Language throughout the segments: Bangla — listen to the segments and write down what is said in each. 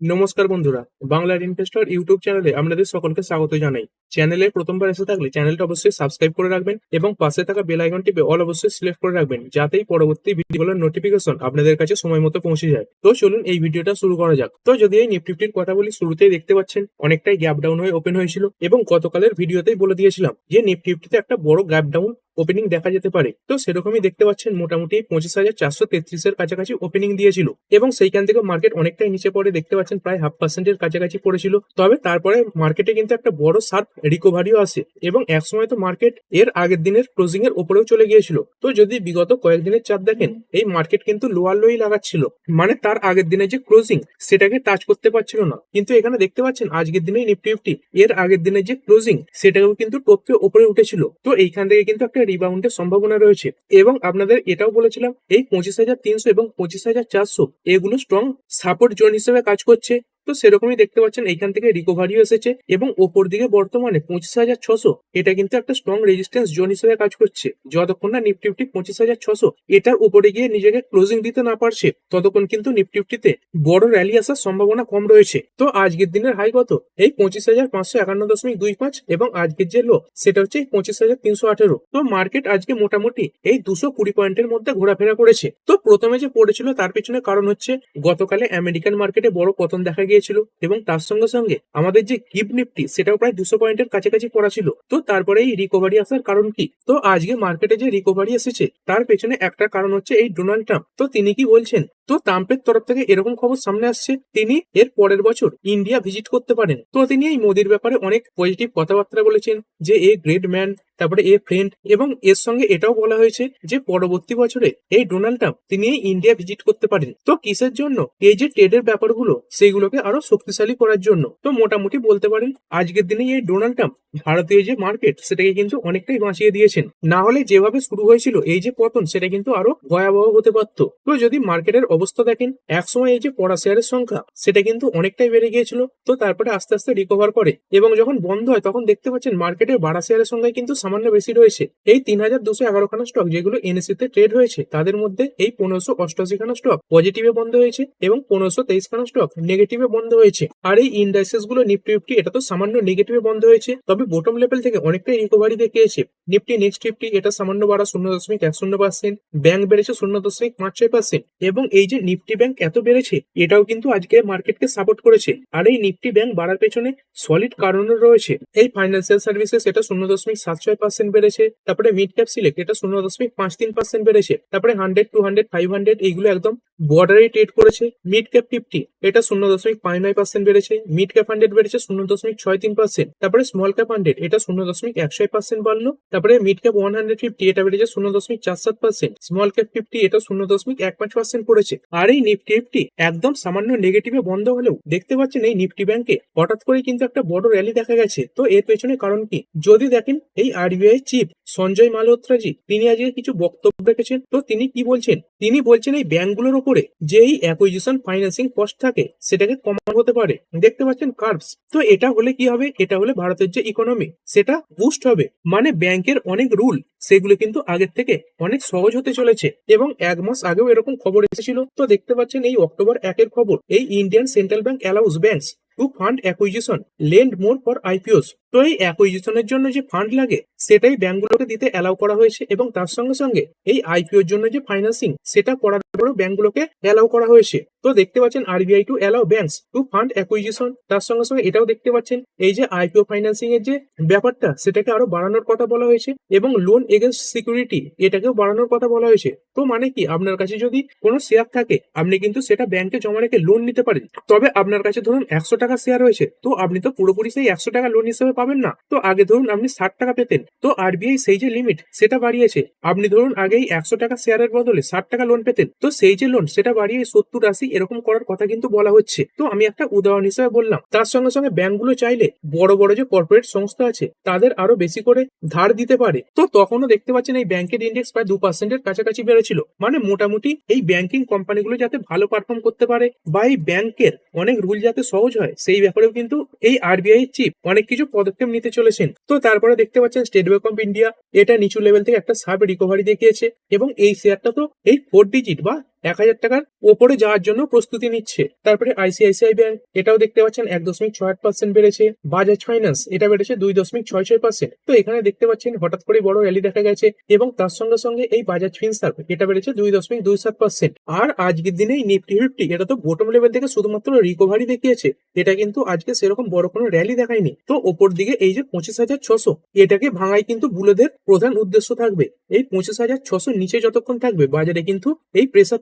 নমস্কার বন্ধুরা, বাংলার ইনভেস্টর ইউটিউব চ্যানেলে আপনাদের সকলকে স্বাগত জানাই। চ্যানেলে প্রথমবার এসে থাকলে চ্যানেলটা অবশ্যই সাবস্ক্রাইব করে রাখবেন এবং পাশে থাকা বেল আইকন টিপে অল অবশ্যই সিলেক্ট করে রাখবেন যাতেই পরবর্তী ভিডিওগুলোর নোটিফিকেশন আপনাদের কাছে সময় মতো পৌঁছে যায়। তো চলুন এই ভিডিওটা শুরু করা যাক। তো যদি এই নিফটিফটির কথা বলি শুরুতেই দেখতে পাচ্ছেন, অনেকটাই গ্যাপ ডাউন হয়ে ওপেন হয়েছিল এবং গতকালের ভিডিওতেই বলে দিয়েছিলাম যে নিফটিফটিতে একটা বড় গ্যাপ ডাউন ওপেনিং দেখা যেতে পারে। তো সেরকমই দেখতে পাচ্ছেন মোটামুটি পঁচিশ হাজার চারশো তেত্রিশের কাছাকাছি ওপেনিং দিয়েছিল এবং সেইখান থেকে মার্কেট অনেকটাই নিচে পড়ে। দেখতে পাচ্ছেন প্রায় হাফ পার্সেন্টের কাছাকাছি পড়েছিল। তবে তারপরে মার্কেটে কিন্তু একটা বড় শার্প রিকভারিও আসে এবং একসময় তো মার্কেট এর আগের দিনের ক্লোজিং এর উপরেও চলে গিয়েছিল। তো যদি বিগত কয়েকদিনের চাপ দেখেন, এই মার্কেট কিন্তু লোয়ার লোই লাগাচ্ছিল। মানে তার আগের দিনে যে ক্লোজিং সেটাকে টাচ করতে পারছিল না। কিন্তু এখানে দেখতে পাচ্ছেন আজকের দিনে নিফটি ফিফটি এর আগের দিনে যে ক্লোজিং সেটাকেও কিন্তু টপকে ওপরে উঠেছিল। তো এইখান থেকে কিন্তু একটা রিবাউন্ডের সম্ভাবনা রয়েছে। এবং আপনাদের এটাও বলেছিলাম, এই পঁচিশ হাজার তিনশো এবং পঁচিশ হাজার চারশো এগুলো স্ট্রং সাপোর্ট জোন হিসেবে কাজ করছে। তো সেরকমই দেখতে পাচ্ছেন, এইখান থেকে রিকভারিও এসেছে এবং ওপর দিকে বর্তমানে পঁচিশ হাজার ছশো। এটা কিন্তু একটা স্ট্রং রেজিস্ট্যান্স জোন হিসেবে কাজ করছে। যতক্ষণ না নিফটি ফিফটি পঁচিশ হাজার ছশো, এটার উপরে গিয়ে নিজেকে ক্লোজিং দিতে না পারছে, ততক্ষণ কিন্তু নিফটি ফিফটিতে বড় র্যালি আসার সম্ভাবনা কম রয়েছে। তো আজকের দিনের হাই কত? এই পঁচিশ হাজার পাঁচশো একান্ন দশমিক দুই পাঁচ এবং আজকের যে লো সেটা হচ্ছে পঁচিশ হাজার তিনশো আঠেরো। তো মার্কেট আজকে মোটামুটি এই দুশো কুড়ি পয়েন্টের মধ্যে ঘোরাফেরা করেছে। তো প্রথমে যে পড়েছিল, তার পিছনে কারণ হচ্ছে গতকালে আমেরিকান মার্কেটে বড় পতন দেখা গিয়েছিল এবং তার সঙ্গে সঙ্গে আমাদের যে কিপ নিফটি সেটাও প্রায় দুশো পয়েন্টের কাছাকাছি পড়া ছিল। তো তারপরে এই রিকভারি আসার কারণ কি? তো আজকে মার্কেটে যে রিকভারি এসেছে, তার পেছনে একটা কারণ হচ্ছে এই ডোনাল্ড ট্রাম্প তো তিনি কি বলছেন? তো ট্রাম্পের তরফ থেকে এরকম খবর সামনে আসছে, তিনি এর পরের বছর ইন্ডিয়া ভিজিট করতে পারেন। তো তিনি এই মোদির ব্যাপারে অনেক পজিটিভ কথাবার্তা বলেছেন যে, এ গ্রেট ম্যান তারপরে এ ফ্রেন্ড এবং এর সঙ্গে এটাও বলা হয়েছে যে, পরবর্তী বছরে এই ডোনাল্ড ট্রাম্প, তিনি ইন্ডিয়া ভিজিট করতে পারেন। তো কিসের জন্য? এই যে ট্রেডের ব্যাপারগুলো, সেইগুলোকে আরও শক্তিশালী করার জন্য। তো মোটামুটি বলতে পারেন, আজকের দিনে এই ডোনাল্ড ট্রাম্প ভারতীয় যে মার্কেট সেটাকে কিন্তু অনেকটাই বাঁচিয়ে দিয়েছেন। না হলে যেভাবে শুরু হয়েছিল, এই যে পতন, সেটা কিন্তু আরও ভয়াবহ হতে পারত। তো যদি মার্কেটের অবস্থা দেখেন। একসময় এই যে পড়া শেয়ারের সংখ্যা, সেটা কিন্তু অনেকটাই বেড়ে গিয়েছিল। তো তারপরে আস্তে আস্তে রিকভার করে এবং যখন বন্ধ হয়, তখন দেখতে পাচ্ছেন মার্কেটের বাড়া শেয়ারের সংখ্যা কিন্তু সামান্য বেশি রয়েছে। এই তিন হাজার দুশো এগারো খানা স্টক যেগুলো এনএসসি তে ট্রেড হয়েছে, তাদের মধ্যে এই পনেরোশো অষ্টআশি খানা স্টক পজিটিভে বন্ধ হয়েছে এবং পনেরোশো তেইশ খানা স্টক নেগেটিভে বন্ধ হয়েছে। আর এই ইন্ডাইসেসগুলো নিফটি ফিফটি এটা তো সামান্য নেগেটিভে বন্ধ হয়েছে, তবে বোটম লেভেল থেকে অনেকটাই রিকভারি দেখিয়েছে। নিফটি নেক্সট ফিফটি এটা সামান্য বাড়া শূন্য দশমিক এক শূন্য পার্সেন্ট ব্যাংক বেড়েছে শূন্য দশমিক পাঁচ ছয় পার্সেন্ট এবং এই যে নিফটি ব্যাংক এত বেড়েছে, এটাও কিন্তু আজকে মার্কেটকে সাপোর্ট করেছে। আর এই নিফটি ব্যাংক বাড়ার পেছনে সলিড কারণও রয়েছে। এই ফাইন্যান্সিয়াল সার্ভিসেস এটা শূন্য দশমিক সাত ছয় পার্সেন্ট বেড়েছে। তারপরে মিড ক্যাপ সিলেক্ট এটা শূন্য দশমিক পাঁচ তিন পার্সেন্ট বেড়েছে। তারপরে hundred two hundred five hundred এইগুলো একদম বর্ডারে ট্রেড করেছে। মিড ক্যাপ ফিফটি এটা শূন্য দশমিক পাঁচ নয় পার্সেন্ট বেড়েছে। মিড ক্যাপ হান্ড্রেড বেড়েছে শূন্য দশমিক ছয় তিন পার্সেন্ট তারপরে স্মল ক্যাপ হান্ড্রেড এটা শূন্য দশমিক একশো পার্সেন্ট বাড়লো। তারপরে mid cap one hundred fifty এটা বেড়েছে শূন্য দশমিক চার সাত পার্সেন্ট স্মল ক্যাপ ফিফটি এটা শূন্য দশমিক এক পাঁচ পার্সেন্ট পড়েছে আর এই নিফটি ফিফটি একদম সামান্য নেগেটিভে বন্ধ হলেও দেখতে পাচ্ছেন এই নিফটি ব্যাংকে হঠাৎ করে কিন্তু একটা বড় র্যালি দেখা গেছে। তো এর পেছনে কারণ কি? যদি দেখেন এই আরবিআই চিফ সঞ্জয় মালহোত্রাজি, তিনি আজকে কিছু বক্তব্য রেখেছেন। তো তিনি কি বলছেন? তিনি বলছেন এই ব্যাংকগুলোর উপরে যে এই অ্যাকুইজিশন ফাইন্যান্সিং কস্ট থাকে, সেটাকে কমানো হতে পারে। দেখতে পাচ্ছেন কার্ভস তো এটা হলে কি হবে? এটা হলে ভারতের যে ইকোনমি সেটা বুস্ট হবে। মানে ব্যাংকের অনেক রুল সেগুলো কিন্তু আগের থেকে অনেক সহজ হতে চলেছে এবং এক মাস আগেও এরকম খবর এসেছিল। তো দেখতে পাচ্ছেন এই অক্টোবর একের খবর। এই Indian central bank allows banks to fund acquisition lend more for IPOs তো এই অ্যাকুইজিশনের জন্য যে ফান্ড লাগে, সেটাই ব্যাংকগুলোকে দিতে অ্যালাউ করা হয়েছে এবং তার সঙ্গে সঙ্গে এই আইপিওর জন্য যে ফাইন্যান্সিং সেটা করার পরেও ব্যাংকগুলোকে অ্যালাউ করা হয়েছে। তো দেখতে পাচ্ছেন RBI to allow banks to fund acquisition তার সঙ্গে সঙ্গে এটাও দেখতে পাচ্ছেন, এই যে আইপিও ফাইন্যান্সিং এর যে ব্যাপারটা, সেটাকে আরও বাড়ানোর কথা বলা হয়েছে এবং লোন এগেনস্ট সিকিউরিটি এটাকেও বাড়ানোর কথা বলা হয়েছে। তো মানে কি, আপনার কাছে যদি কোনো শেয়ার থাকে, আপনি কিন্তু সেটা ব্যাংকে জমা রেখে লোন নিতে পারেন। তবে আপনার কাছে ধরুন একশো টাকা শেয়ার রয়েছে, তো আপনি তো পুরোপুরি সেই একশো টাকা লোন হিসেবে পাবেন না। তো আগে ধরুন আপনি ষাট টাকা পেতেন। তো আরবিআই সেই যে লিমিট সেটা বাড়িয়েছে। আপনি ধরুন আগেই একশো টাকা শেয়ারের বদলে ষাট টাকা লোন পেতেন। তো সেই যে লোন সেটা বাড়িয়ে সত্তর, আশি এরকম করার কথা কিন্তু বলা হচ্ছে। তো আমি একটা উদাহরণ হিসেবে বললাম। তার সঙ্গে সঙ্গে ব্যাংকগুলো চাইলে বড় বড় যে কর্পোরেট সংস্থা আছে, তাদের আরও বেশি করে ধার দিতে পারে। তো তখনও দেখতে পাচ্ছেন এই ব্যাংকের ইন্ডেক্স প্রায় দু পার্সেন্টের কাছাকাছি বেড়েছিল। মানে মোটামুটি এই ব্যাংকিং কোম্পানিগুলো যাতে ভালো পারফর্ম করতে পারে বা এই ব্যাংকের অনেক রুল যাতে সহজ হয়, সেই ব্যাপারেও কিন্তু এই আরবিআই চিফ অনেক কিছু পদক্ষেপ নিতে চলেছেন। তো তারপরে দেখতে পাচ্ছেন স্টেট ব্যাংক অফ ইন্ডিয়া এটা নিচু লেভেল থেকে একটা সাব রিকভারি দেখিয়েছে এবং এই শেয়ারটা তো এই ফোর ডিজিট বা এক হাজার টাকার ওপরে যাওয়ার জন্য প্রস্তুতি নিচ্ছে। তারপরে আইসিআইসিআই ব্যাংক, এটাও দেখতে পাচ্ছেন এক দশমিক ছয় আট পার্সেন্ট বেড়েছে। বাজাজ ফাইন্যান্স, এটা বেড়েছে দুই দশমিক ছয় ছয় পার্সেন্ট তো এখানে দেখতে পাচ্ছেন হঠাৎ করে বড় র্যালি দেখা গেছে এবং তার সঙ্গে সঙ্গে এই বাজাজ ফিনসার্ভ, এটা বেড়েছে দুই দশমিক দুই সাত পার্সেন্ট আর আজকের দিনে নিফটি ফিফটি, এটা তো বটম লেভেল থেকে শুধুমাত্র রিকভারি দেখিয়েছে। এটা কিন্তু আজকে সেরকম বড় কোনো র্যালি দেখায়নি। তো ওপর দিকে এই যে পঁচিশ হাজার ছশো, এটাকে ভাঙাই কিন্তু বুলেদের প্রধান উদ্দেশ্য থাকবে। এই পঁচিশ হাজার ছশো নিচে যতক্ষণ থাকবে, বাজারে কিন্তু এই প্রেসার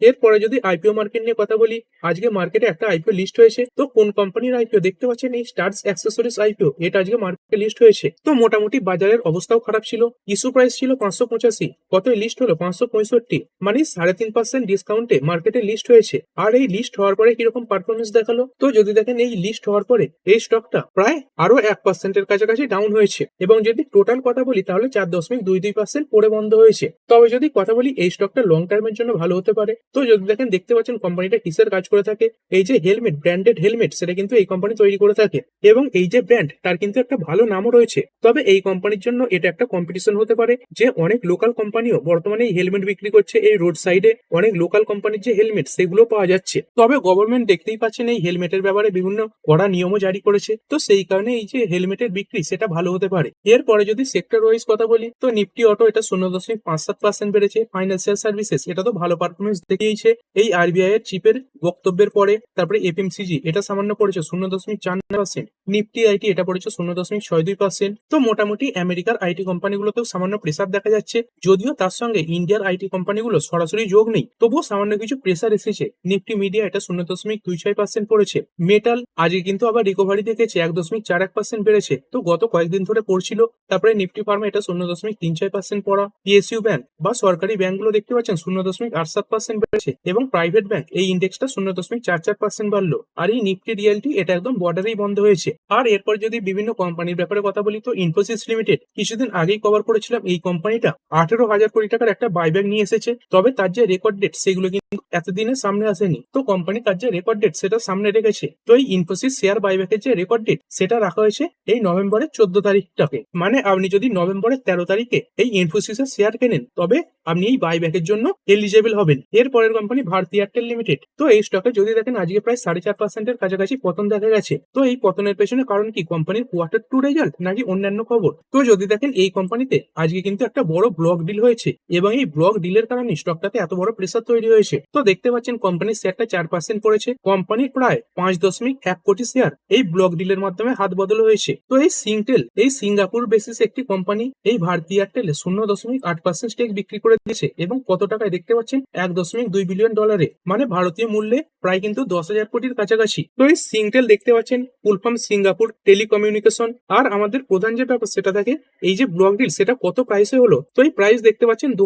এরপরে যদি আইপিও মার্কেট নিয়ে কথা বলি, আজকে মার্কেটে একটা আইপিও লিস্ট হয়েছে। তো কোন কোম্পানির আইপিও দেখতে পাচ্ছেন এই স্টার্স অ্যাক্সেসরিজ আইপিও এটা আজকে মার্কেটে লিস্ট হয়েছে। তো মোটামুটি বাজারের অবস্থাও খারাপ ছিল। ইস্যু প্রাইস ছিল পাঁচশো পঁচাশি। কত লিস্ট হলো? পাঁচশো পঁয়ষট্টি। মানে সাড়ে তিন পার্সেন্ট ডিসকাউন্টে মার্কেটে লিস্ট হয়েছে। আর এই লিস্ট হওয়ার পরে কীরকম পারফরমেন্স দেখাল? তো যদি দেখেন এই লিস্ট হওয়ার পরে এই স্টকটা প্রায় আরও এক পার্সেন্টের কাছাকাছি ডাউন হয়েছে। এবং যদি টোটাল কথা বলি, তাহলে চার দশমিক দুই দুই পার্সেন্ট পরে বন্ধ হয়েছে। তবে যদি কথা বলি, এই স্টকটা লং টার্মের জন্য ভালো হতে পারে। তো যদি দেখেন, দেখতে পাচ্ছেন কোম্পানিটা কিসের কাজ করে থাকে? এই যে হেলমেট ব্র্যান্ডেড হেলমেট সেটা কিন্তু এই কোম্পানি তৈরি করে থাকে। এবং এই যে ব্র্যান্ড তার কিন্তু একটা ভালো নামও রয়েছে। তবে এই কোম্পানির জন্য এটা একটা কম্পিটিশন হতে পারে, যে অনেক লোকাল কোম্পানিও বর্তমানে এই হেলমেট বিক্রি করছে এই রোড সাইডে অনেক লোকাল কোম্পানির যে হেলমেট সেগুলো পাওয়া যাচ্ছে। তবে গভর্নমেন্ট দেখতেই পাচ্ছেন, এই হেলমেটের ব্যাপারে বিভিন্ন কড়া নিয়মও জারি করেছে। তো সেই কারণে এই যে হেলমেটের বিক্রি, সেটা ভালো হতে পারে। এরপরে যদি সেক্টর ওয়াইজ কথা বলি, তো নিফটি অটো এটা শূন্য দশমিক পাঁচ সাত পার্সেন্ট বেড়েছে। ফাইন্যান্সিয়াল সার্ভিসেস এটা তো ভালো পারফরমেন্স দেখিয়েছে এই আরবিআই এর চিপের বক্তব্যের পরে তারপরে এফএমসিজি এটা সামান্য পড়েছে শূন্য দশমিক চার পার্সেন্ট নিফটি আইটি এটা পড়েছে শূন্য দশমিক ছয় দুই পার্সেন্ট তো মোটামুটি আমেরিকার আইটি কোম্পানিগুলোতেও সামান্য প্রেসার দেখা যাচ্ছে, যদিও তার সঙ্গে ইন্ডিয়ার আইটি কোম্পানিগুলো সরাসরি যোগ নেই। তবুও সামান্য কিছু প্রেসার এসেছে। নিফটি মিডিয়া এটা শূন্য দশমিক দুই ছয় পার্সেন্ট পড়েছে। মেটাল আজকে কিন্তু আবার রিকভারি দেখেছে এক দশমিক চার এক পার্সেন্ট বেড়েছে। তো গত কয়েকদিন ধরে পড়ছিল, তারপরে নিফটি ফার্মা এটা শূন্য দশমিক তিন ছয় পার্সেন্ট পড়া। পিএসইউ ব্যাংক বা সরকারি ব্যাংকগুলো দেখতে পাচ্ছেন শূন্য দশমিক আট সাত পার্সেন্ট বেড়েছে এবং প্রাইভেট ব্যাংক এই ইন্ডেক্সটা শূন্য দশমিক চার চার পার্সেন্ট বাড়লো। আর এই নিফটি রিয়েলটি এটা একদম বর্ডারেই বন্ধ হয়েছে। আর এরপর যদি বিভিন্ন কোম্পানির ব্যাপারে কথা বলি তো ইনফোসিস লিমিটেড কিছুদিন আগেই কভার করেছিলাম এই কোম্পানিটা আঠেরো হাজার কোটি টাকার একটা বাইব্যাক নিয়ে এসেছে। তবে তার যে রেকর্ড ডেট সেগুলো কিন্তু এতদিনের সামনে আসেনি। তো কোম্পানি তার যে রেকর্ড ডেট সেটা সামনে রেখেছে। তো এই ইনফোসিস শেয়ার বাইব্যাকের যে রেকর্ড ডেট সেটা রাখা হয়েছে এই নভেম্বরের চোদ্দ তারিখটাকে। মানে আপনি যদি নভেম্বরের তেরো তারিখে এই ইনফোসিসের শেয়ার কেনেন, তবে আপনি এই বাইব্যাকের জন্য এলিজেবল হবেন। এর পরের কোম্পানি ভারতী এয়ারটেল লিমিটেড তো এই স্টকে যদি দেখেন, আজকে প্রায় সাড়ে চার পার্সেন্টের কাছাকাছি পতন দেখা গেছে। তো এই পতনের পেছনে কারণ কি? কোম্পানির কোয়ার্টার টু রেজাল্ট নাকি অন্যান্য খবর? তো যদি দেখেন, এই কোম্পানিতে আজকে কিন্তু একটা বড় ব্লক ডিল হয়েছে এবং এই ব্লক ডিলের কারণে স্টকটাতে এত বড় প্রেসার তৈরি হয়েছে। তো দেখতে পাচ্ছেন কোম্পানির শেয়ারটা চার পার্সেন্ট পড়েছে। কোম্পানির প্রায় পাঁচ দশমিক এক কোটি শেয়ার এই ব্লক ডিলের মাধ্যমে হাত বদল হয়েছে। তো এই সিংটেল এই সিঙ্গাপুর বেসিস একটি কোম্পানি এই ভারতী এয়ারটেলে শূন্য দশমিক আট পার্সেন্ট স্টেক বিক্রি করে দিয়েছে এবং কত টাকায় দেখতে পাচ্ছেন? এক দশমিক দুই বিলিয়ন ডলারে। মানে ভারতীয় মূল্যে প্রায় কিন্তু দশ হাজার কোটির কাছাকাছি। তো এই সিংটেল দেখতে পাচ্ছেন, ফুলফর্ম সিঙ্গাপুর টেলিকমিউনিকেশন। আর আমাদের প্রধান যে ব্যাপার সেটা থাকে, এই যে ব্লক ডিল, সেটা কত প্রাইসে হলো? তো এই প্রাইস দেখতে পাচ্ছেন দু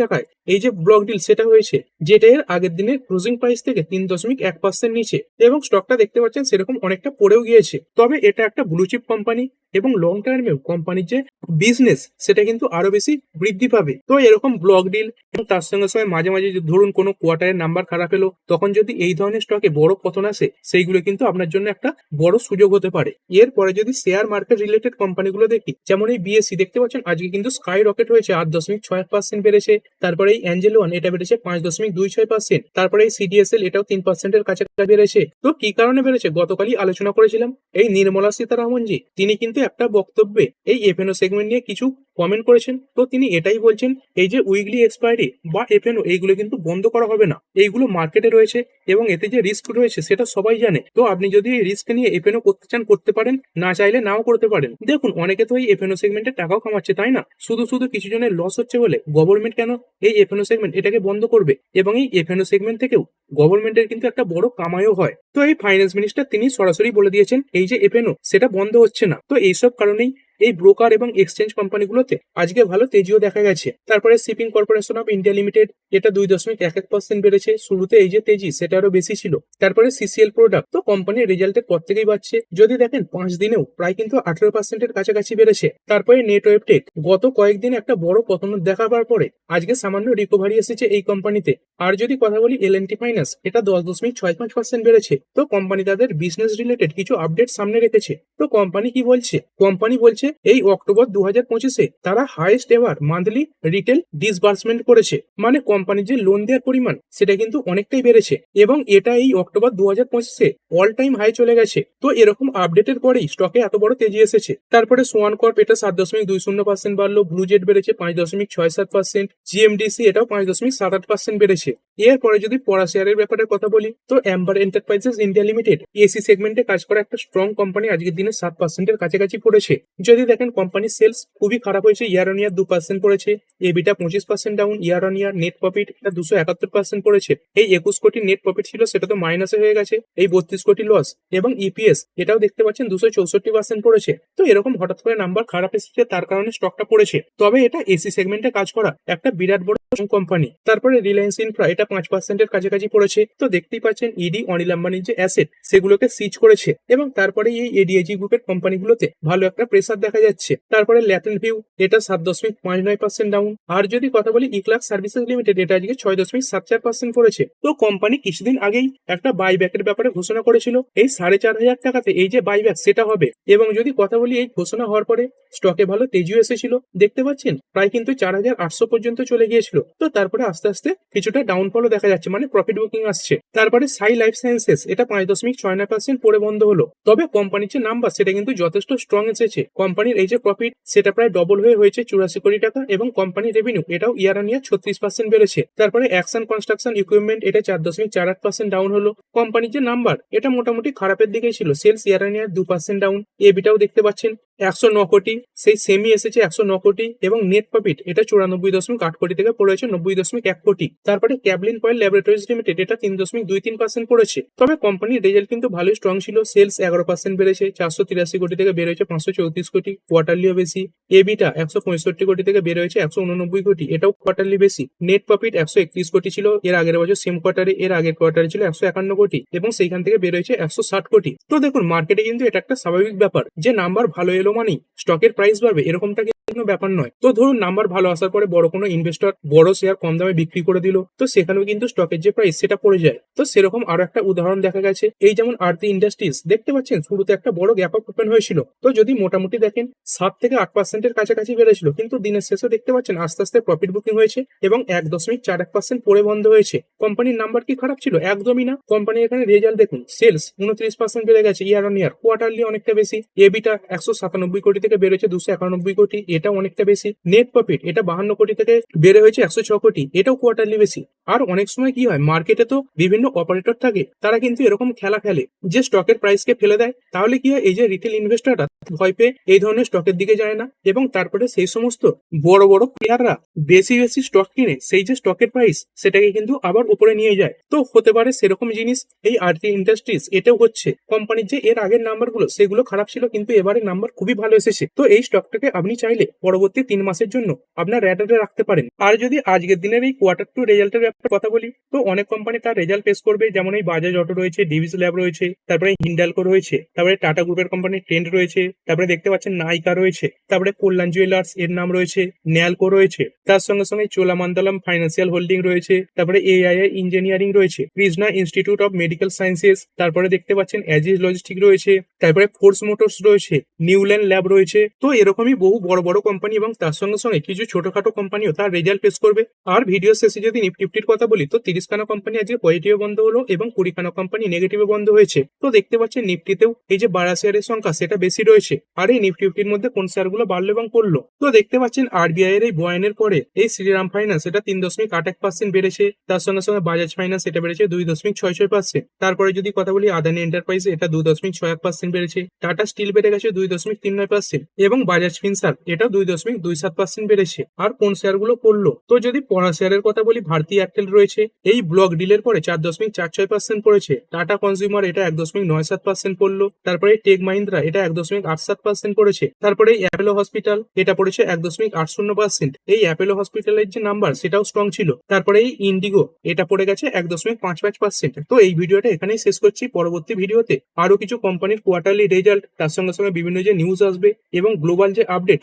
টাকায়। এই যে ব্লক ডিল, সেটা হয়েছে, যেটা এর আগের দিনে ক্লোজিং প্রাইস থেকে তিন দশমিক এক পার্সেন্ট নিচে এবং স্টকটা দেখতে পাচ্ছেন, সেরকম অনেকটা পড়েও গিয়েছে। তবে এটা একটা ব্লুচিপ কোম্পানি এবং লং টার্মেও কোম্পানির যে বিজনেস সেটা কিন্তু আরও বেশি বৃদ্ধি পাবে। তো এরকম ব্লক ডিল এবং তার সঙ্গে সঙ্গে মাঝে মাঝে যদি ধরুন কোনো কোয়ার্টারের নাম্বার খারাপ এলো, তখন যদি এই ধরনের স্টকে বড় পতন আসে, সেইগুলো কিন্তু আপনার জন্য একটা বড় সুযোগ হতে পারে। এরপরে যদি শেয়ার মার্কেট রিলেটেড কোম্পানিগুলো দেখি, যেমন এই বিএসসি দেখতে পাচ্ছেন? আজকে কিন্তু স্কাই রকেট হয়েছে আট দশমিক ছয় পার্সেন্ট বেড়েছে, তারপরে এই অ্যাঞ্জেল ওয়ান এটা বেড়েছে পাঁচ দশমিক দুই ছয় পার্সেন্ট তারপরে এই সিডিএসএল এটাও তিন পার্সেন্টের কাছাকাছি বেড়েছে। তো কি কারণে বেড়েছে? গতকালই আলোচনা করেছিলাম। এই নির্মলা সীতারামন জি, তিনি কিন্তু একটা বক্তব্যে এই এফএনও সেগমেন্ট নিয়ে কিছু কমেন্ট করেছেন। তো তিনি এটাই বলছেন, এই যে উইকলি এক্সপায়ারি বা এফএনও এইগুলো কিন্তু বন্ধ করা হবে না। এইগুলো মার্কেটে রয়েছে এবং এতে যে রিস্ক রয়েছে সেটা সবাই জানে। তো আপনি যদি এই রিস্ক নিয়ে এফএনও করতে চান, করতে পারেন, না চাইলে নাও করতে পারেন। দেখুন, অনেকে তো এই এফএনও সেগমেন্টে টাকাও কামাচ্ছে, তাই না? শুধু শুধু কিছু জনের লস হচ্ছে বলে গভর্নমেন্ট কেন এই এফএনও সেগমেন্ট এটাকে বন্ধ করবে? এবং এই এফএনও সেগমেন্ট থেকেও গভর্নমেন্টের কিন্তু একটা বড় কামাইও হয়। তো এই ফাইন্যান্স মিনিস্টার তিনি সরাসরি বলে দিয়েছেন, এই যে এফএনও সেটা বন্ধ হচ্ছে না। তো এইসব কারণেই এই ব্রোকার এবং এক্সচেঞ্জ কোম্পানিগুলোতে আজকে ভালো তেজিও দেখা গেছে। তারপরে shipping corporation of India limited এটা দুই দশমিক এক এক পার্সেন্ট বেড়েছে। শুরুতে এই যে তেজি, সেটা আরও বেশি ছিল। তারপরে সিসিএল প্রোডাক্ট তো কোম্পানির রেজাল্টের পর থেকেই বাড়ছে। যদি দেখেন, পাঁচ দিনেও প্রায় কিন্তু আঠারো পার্সেন্টের কাছাকাছি বেড়েছে। তারপরে নেটওয়েব টেক গত কয়েকদিন একটা বড় পতন দেখাবার পরে আজকে সামান্য রিকভারি এসেছে এই কোম্পানিতে আর যদি কথা বলি এল এনটি ফাইন্যান্স এটা দশ দশমিক ছয় পাঁচ পার্সেন্ট বেড়েছে। তো কোম্পানি তাদের বিজনেস রিলেটেড কিছু আপডেট সামনে রেখেছে। তো কোম্পানি কি বলছে? কোম্পানি বলছে এই অক্টোবর দু হাজার পঁচিশে তারা highest ever monthly retail disbursement করেছে। মানে কোম্পানির যে লোন দেওয়ার পরিমাণ, সেটা কিন্তু অনেকটাই বেড়েছে এবং এটা এই অক্টোবর দু হাজার পঁচিশে অল টাইম হাই চলে গেছে। তো এরকম আপডেটের পরেই স্টকে এত বড় তেজি এসেছে। তারপরে সোয়ান কর্প এটা সাত দশমিক দুই শূন্য পার্সেন্ট বাড়লো ব্লু জেট বেড়েছে পাঁচ দশমিক ছয় সাত পার্সেন্ট জিএমডিসি এটাও পাঁচ দশমিক সাত আট পার্সেন্ট বেড়েছে। এরপরে যদি পড়া শেয়ারের ব্যাপারে কথা বলি, তো Amber Enterprises India Limited AC সেগমেন্টে কাজ করা একটা স্ট্রং কোম্পানি আজকের দিনে সাত পার্সেন্টের কাছাকাছি পড়েছে। যদি দেখেন কোম্পানির সেলস খুবই খারাপ হয়েছে ইয়ার অন ইয়ার দু পার্সেন্ট পড়েছে এবিটা পঁচিশ percent down year on year net profit এটা দুশো একাত্তর পার্সেন্ট পড়েছে। এই একুশ কোটি নেট প্রফিট ছিল, সেটা তো মাইনাসে হয়ে গেছে, এই বত্রিশ কোটি লস এবং ইপিএস এটাও দেখতে পাচ্ছেন দুশো চৌষট্টি পার্সেন্ট পড়েছে। তো এরকম হঠাৎ করে নাম্বার খারাপ এসেছে, তার কারণে স্টকটা পড়েছে। তবে এটা এসি সেগমেন্টে কাজ করা একটা বিরাট বড় কোম্পানি তারপরে রিলায়েন্স ইনফ্রা এটা পাঁচ পার্সেন্টের কাছাকাছি পড়েছে। তো দেখতেই পাচ্ছেন ইডি অনিল আম্বানির যে অ্যাসেট সেগুলোকে সিজ করেছে এবং তারপরে এই এডিএজি গ্রুপের কোম্পানিগুলোতে ভালো একটা প্রেসার দেখা যাচ্ছে। তারপরে ল্যাটেন ভিউ এটা সাত দশমিক পাঁচ নয় পার্সেন্ট ডাউন আর যদি কথা বলি ইক্লাক সার্ভিসেস লিমিটেড এটা আজকে ছয় দশমিক সাত চার পার্সেন্ট পড়েছে। তো কোম্পানি কিছুদিন আগেই একটা বাইব্যাকের ব্যাপারে ঘোষণা করেছিল। এই সাড়ে চার হাজার টাকাতে এই যে বাইব্যাক সেটা হবে। এবং যদি কথা বলি এই ঘোষণা হওয়ার পরে স্টকে ভালো তেজিও এসেছিল। দেখতে পাচ্ছেন, প্রায় কিন্তু চার হাজার আটশো পর্যন্ত চলে গিয়েছিল। তো তারপরে আস্তে আস্তে কিছুটা ডাউনফলও দেখা যাচ্ছে মানে প্রফিট বুকিং আসছে। তারপরে সাই লাইফ সায়েন্সেস এটা পাঁচ দশমিক ছয় নয় পার্সেন্ট পরে বন্ধ হলো। তবে কোম্পানির যে নাম্বার সেটা কিন্তু যথেষ্ট স্ট্রং এসেছে। কোম্পানির এই যে প্রফিট সেটা প্রায় ডবল হয়ে হয়েছে চুরাশি কোটি টাকা এবং কোম্পানির রেভিনিউ এটাও ইয়ার অন ইয়ার ছত্রিশ পার্সেন্ট বেড়েছে। তারপরে অ্যাকশন কনস্ট্রাকশন ইকুইপমেন্ট এটা চার দশমিক চার আট পার্সেন্ট ডাউন হলো। কোম্পানির যে নাম্বার এটা মোটামুটি খারাপের দিকেই ছিল সেলস ইয়ার অন ইয়ার দু পার্সেন্ট ডাউন এবিটাও দেখতে পাচ্ছেন, একশো ন কোটি, সেই সেমি এসেছে একশো ন কোটি এবং নেট প্রফিট এটা চুরানব্বই দশমিক আট কোটি থেকে পড়েছে নব্বই দশমিক এক কোটি। তারপরে ক্যাবলিন পয়েল ল্যাবরেটরিজ লিমিটেড, এটা তিন দশমিক দুই তিন পার্সেন্ট পড়েছে। তবে কোম্পানির রেজাল্ট কিন্তু ভালোই স্ট্রং ছিল সেলস এগারো পার্সেন্ট বেড়েছে, চারশো তিরাশি কোটি থেকে বেড়েছে পাঁচশো চৌত্রিশ কোটি কোয়ার্টারলিও বেশি। এবিটা একশো পঁয়ষট্টি কোটি থেকে হয়েছে একশো উননব্বই কোটি, এটাও কোয়ার্টারলি বেশি। নেট প্রফিট একশো একত্রিশ কোটি ছিল, এর আগের বছর সেম কোয়ার্টারে এর আগের কোয়ার্টারে ছিল একশো একান্ন কোটি এবং সেইখান থেকে বের হয়েছে একশো ষাট কোটি। তো দেখুন মার্কেটে কিন্তু এটা একটা স্বাভাবিক ব্যাপার, যে নাম্বার ভালো এলো মানেই স্টকের প্রাইস বাড়বে, এরকমটা কোনো ব্যাপার নয়। তো ধরুন নাম্বার ভালো আসার পরে বড় কোনো ইনভেস্টর বড় শেয়ার কম দামে বিক্রি করে দিল, তো সেখানেও কিন্তু স্টকের যে প্রাইস সেটা পড়ে যায়। তো সেরকম আরও একটা উদাহরণ দেখা গেছে। এই যেমন আরতি ইন্ডাস্ট্রিজ দেখতে পাচ্ছেন? শুরুতে একটা বড় গ্যাপ আপ ওপেন হয়েছিল। তো যদি মোটামুটি দেখেন, সাত থেকে আট পার্সেন্টের কাছাকাছি বেড়েছিল, কিন্তু দিনের শেষে দেখতে পাচ্ছেন আস্তে আস্তে প্রফিট বুকিং হয়েছে এবং এক দশমিক চার এক পার্সেন্ট পরে বন্ধ হয়েছে। কোম্পানির নাম্বার কি খারাপ ছিল? একদমই না। কোম্পানির এখানে রেজাল্ট দেখুন সেলস উনত্রিশ পার্সেন্ট বেড়ে গেছে ইয়ার অন ইয়ার কোয়ার্টারলি অনেকটা বেশি। এবিটা একশো সাতানব্বই কোটি থেকে বেড়েছে দুশো একানব্বই কোটি। এটা অনেকটা বেশি। নেট প্রফিট এটা বাহান্ন কোটি থেকে বেড়ে হয়েছে একশো ছ কোটি, এটাও কোয়ার্টারলি বেশি আর অনেক সময় কি হয় মার্কেটে তো বিভিন্ন অপারেটর থাকে, তারা কিন্তু এরকম খেলা খেলে। যে স্টকের প্রাইসকে ফেলে দেয়, তাহলে কি হয়, এই যে রিটেল ইনভেস্টররা ভয় পেয়ে এই ধরনের স্টকের দিকে যায় না। এবং তারপরে সেই সমস্ত বড় বড় প্লেয়াররা বেশি বেশি স্টক কিনে, সেই যে স্টকের প্রাইস সেটাকে কিন্তু আবার উপরে নিয়ে যায়। তো হতে পারে সেরকম জিনিস, এই আরটি ইন্ডাস্ট্রিজ এটাও হচ্ছে। কোম্পানির যে এর আগের নাম্বারগুলো সেগুলো খারাপ ছিল, কিন্তু এবারে নাম্বার খুবই ভালো এসেছে। তো এই স্টকটাকে আপনি চাইলে পরবর্তী তিন মাসের জন্য আপনার র্যাডারে রাখতে পারেন। আর যদি আজকের দিনের এই কোয়ার্টার টু রেজাল্টের ব্যাপারে কথা বলি, তো অনেক কোম্পানি তার রেজাল্ট পেশ করবে। যেমন এই বাজাজ অটো রয়েছে ডিভিস ল্যাব রয়েছে, তারপরে হিন্ডালকো রয়েছে, তারপরে টাটা গ্রুপের কোম্পানি ট্রেন্ড রয়েছে, তারপরে দেখতে পাচ্ছেন নাইকা রয়েছে, তারপরে কল্যাণ জুয়েলার্স এর নাম রয়েছে ন্যালকো রয়েছে, তার সঙ্গে সঙ্গে চোলামান্দালাম ফাইন্যান্সিয়াল হোল্ডিং রয়েছে, তারপরে এআইআই ইঞ্জিনিয়ারিং রয়েছে Krishna institute of medical sciences তারপরে দেখতে পাচ্ছেন অ্যাজিস লজিস্টিক রয়েছে, তারপরে ফোর্স মোটরস রয়েছে নিউল্যান্ড ল্যাব রয়েছে, তো এরকমই বহু বড় বড় কোম্পানি এবং তার সঙ্গে সঙ্গে কিছু ছোটখাটো কোম্পানিও তার রেজাল্ট পেশ করবে। আর ভিডিও শেষে যদি নিফটি ফিফটির কথা বলি, তো তিরিশ খানা কোম্পানি আজকে পজিটিভে বন্ধ হলো এবং কুড়ি খানা কোম্পানি নেগেটিভে বন্ধ হয়েছে। তো দেখতে পাচ্ছেন নিফটিতেও এই যে বাড়া শেয়ারের সংখ্যা, সেটা বেশি রয়েছে। আর এই নিফটি মধ্যে কোন শেয়ারগুলো বাড়লো এবং পড়ল? তো দেখতে পাচ্ছেন আরবিআই এর এই বয়ানের পরে এই শ্রীরাম ফাইন্যান্স এটা তিন দশমিক আট এক পার্সেন্ট বেড়েছে। তার সঙ্গে সঙ্গে বাজাজ ফাইন্যান্স এটা বেড়েছে দুই দশমিক ছয় ছয় পার্সেন্ট তারপরে যদি কথা বলি আদানি এন্টারপ্রাইজ এটা দুই দশমিক ছয় এক পার্সেন্ট বেড়েছে। টাটা স্টিল বেড়ে গেছে দুই দশমিক তিন নয় পার্সেন্ট এবং বাজাজ ফিনসার এটা দুই দশমিক দুই সাত পার্সেন্ট বেড়েছে। আর কোন শেয়ারগুলো পড়ল? তো যদি পড়া শেয়ারের কথা বলি, ভারতী এয়ারটেল রয়েছে। এই ব্লক ডিলের পরে চার দশমিক চার ছয় পার্সেন্ট পড়েছে। টাটা কনজিউমার এটা এক দশমিক নয় সাত পার্সেন্ট পড়ল। তারপরে টেক মাহিন্দ্রা এটা এক দশমিক আট সাত পার্সেন্ট পড়েছে। তারপরে অ্যাপেলো হসপিটাল এটা পড়েছে এক দশমিক আট শূন্য পার্সেন্ট এই অ্যাপেলো হসপিটালের যে নাম্বার সেটাও স্ট্রং ছিল। তারপরে এই ইন্ডিগো এটা পড়ে গেছে এক দশমিক পাঁচ পাঁচ পার্সেন্ট তো এই ভিডিওটা এখানেই শেষ করছি পরবর্তী ভিডিওতে। আরও কিছু কোম্পানির কোয়ার্টারলি রেজাল্ট তার সঙ্গে সঙ্গে বিভিন্ন যে নিউজ আসবে এবং গ্লোবাল যে আপডেট